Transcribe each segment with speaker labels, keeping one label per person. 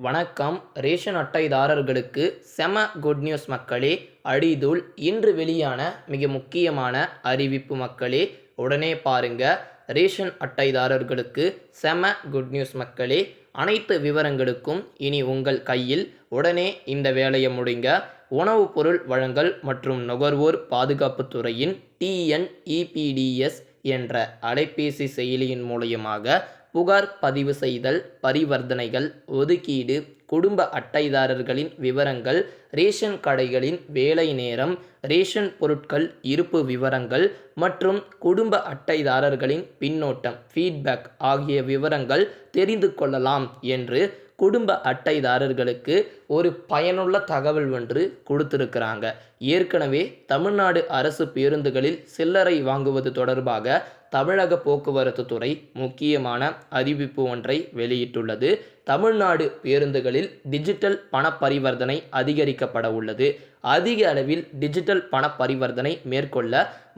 Speaker 1: வணக்கம். ரேஷன் அட்டைதாரர்களுக்கு செம குட் நியூஸ் மக்களே. அடிதுல் இன்று வெளியான மிக முக்கியமான அறிவிப்பு மக்களே. உடனே பாருங்க. ரேஷன் அட்டைதாரர்களுக்கு செம குட் நியூஸ் மக்களே. அனைத்து விவரங்களுக்கும் இனி உங்கள் கையில் உடனே இந்த வேலையை முடிங்க. உணவுப் பொருள் வழங்கல் மற்றும் நுகர்வோர் பாதுகாப்புத் துறையின் டிஎன்இபிடிஎஸ் என்ற அலைபேசி செயலியின் மூலியமாக புகார் பதிவு செய்தல் பரிவர்த்தனைகள் ஒதுக்கீடு குடும்ப அட்டைதாரர்களின் விவரங்கள் ரேஷன் கடைகளின் வேலை நேரம் ரேஷன் பொருட்கள் இருப்பு விவரங்கள் மற்றும் குடும்ப அட்டைதாரர்களின் பின்னோட்டம் ஃபீட்பேக் ஆகிய விவரங்கள் தெரிந்து கொள்ளலாம் என்று குடும்ப அட்டைதாரர்களுக்கு ஒரு பயனுள்ள தகவல் ஒன்று கொடுத்துருக்குறாங்க. ஏற்கனவே தமிழ்நாடு அரசு பேருந்துகளில் சில்லறை வாங்குவது தொடர்பாக தமிழக போக்குவரத்து துறை முக்கியமான அறிவிப்பு ஒன்றை வெளியிட்டுள்ளது. தமிழ்நாடு பேருந்துகளில் டிஜிட்டல் பண பரிவர்த்தனை அதிகரிக்கப்பட உள்ளது. அதிக அளவில் டிஜிட்டல் பண பரிவர்த்தனை மேற்கொள்ள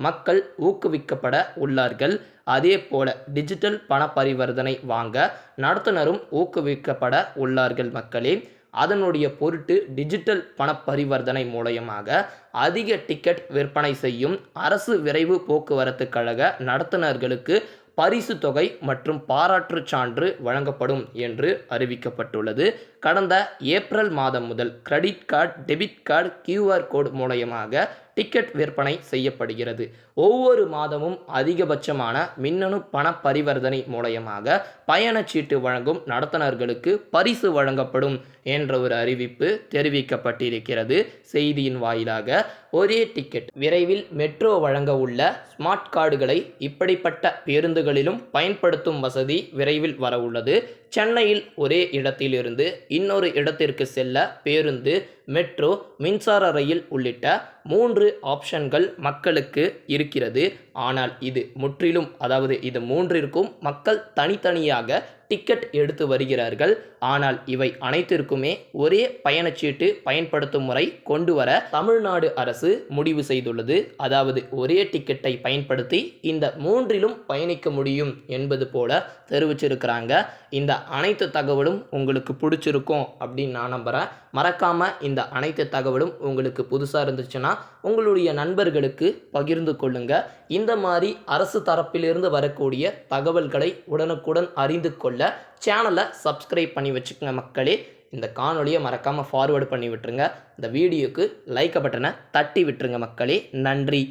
Speaker 1: மக்கள் ஊக்குவிக்கப்பட உள்ளார்கள். அதே போல டிஜிட்டல் பண பரிவர்த்தனை வாங்க நடத்துனரும் ஊக்குவிக்கப்பட உள்ளார்கள் மக்களே. அதனுடைய பொருட்டு டிஜிட்டல் பண பரிவர்த்தனை மூலயமாக அதிக டிக்கெட் விற்பனை செய்யும் அரசு விரைவு போக்குவரத்து கழக நடத்துனர்களுக்கு பரிசு தொகை மற்றும் பாராட்டுச் சான்று வழங்கப்படும் என்று அறிவிக்கப்பட்டுள்ளது. கடந்த ஏப்ரல் மாதம் முதல் credit card debit card QR code மூலயமாக டிக்கெட் விற்பனை செய்யப்படுகிறது. ஒவ்வொரு மாதமும் அதிகபட்சமான மின்னணு பண பரிவர்த்தனை மூலயமாக பயணச்சீட்டு வழங்கும் நடத்துனர்களுக்கு பரிசு வழங்கப்படும் என்ற ஒரு அறிவிப்பு தெரிவிக்கப்பட்டிருக்கிறது. செய்தியின் வாயிலாக ஒரே டிக்கெட். விரைவில் மெட்ரோ வழங்க உள்ள ஸ்மார்ட் கார்டுகளை இப்படிப்பட்ட பேருந்துகளிலும் பயன்படுத்தும் வசதி விரைவில் வரவுள்ளது. சென்னையில் ஒரே இடத்திலிருந்து இன்னொரு இடத்திற்கு செல்ல பேருந்து மெட்ரோ மின்சார ரயில் உள்ளிட்ட மூன்று ஆப்ஷன்கள் மக்களுக்கு இருக்கிறது. ஆனால் இது முற்றிலும் அதாவது இது மூன்றிற்கும் மக்கள் தனித்தனியாக டிக்கெட் எடுத்து வருகிறார்கள். ஆனால் இவை அனைத்திற்குமே ஒரே பயணச்சீட்டு பயன்படுத்தும் முறை கொண்டு வர தமிழ்நாடு அரசு முடிவு செய்துள்ளது. அதாவது ஒரே டிக்கெட்டை பயன்படுத்தி இந்த மூன்றிலும் பயணிக்க முடியும் என்பது போல தெரிவிச்சிருக்கிறாங்க. இந்த அனைத்து தகவலும் உங்களுக்கு பிடிச்சிருக்கும் அப்படின்னு நான் நம்புகிறேன் மறக்காமல் இந்த அனைத்து தகவலும் உங்களுக்கு புதுசாக இருந்துச்சுன்னா உங்களுடைய நண்பர்களுக்கு பகிர்ந்து கொள்ளுங்கள் இந்த மாதிரி அரசு தரப்பிலிருந்து வரக்கூடிய தகவல்களை உடனுக்குடன் அறிந்து கொள்ள சேனலை சப்ஸ்கிரைப் பண்ணி வச்சுக்கோங்க மக்களே. இந்த காணொலியை மறக்காமல் ஃபார்வேர்டு பண்ணி விட்டுருங்க. இந்த வீடியோக்கு லைக் பட்டனை தட்டி விட்டுருங்க மக்களே. நன்றி.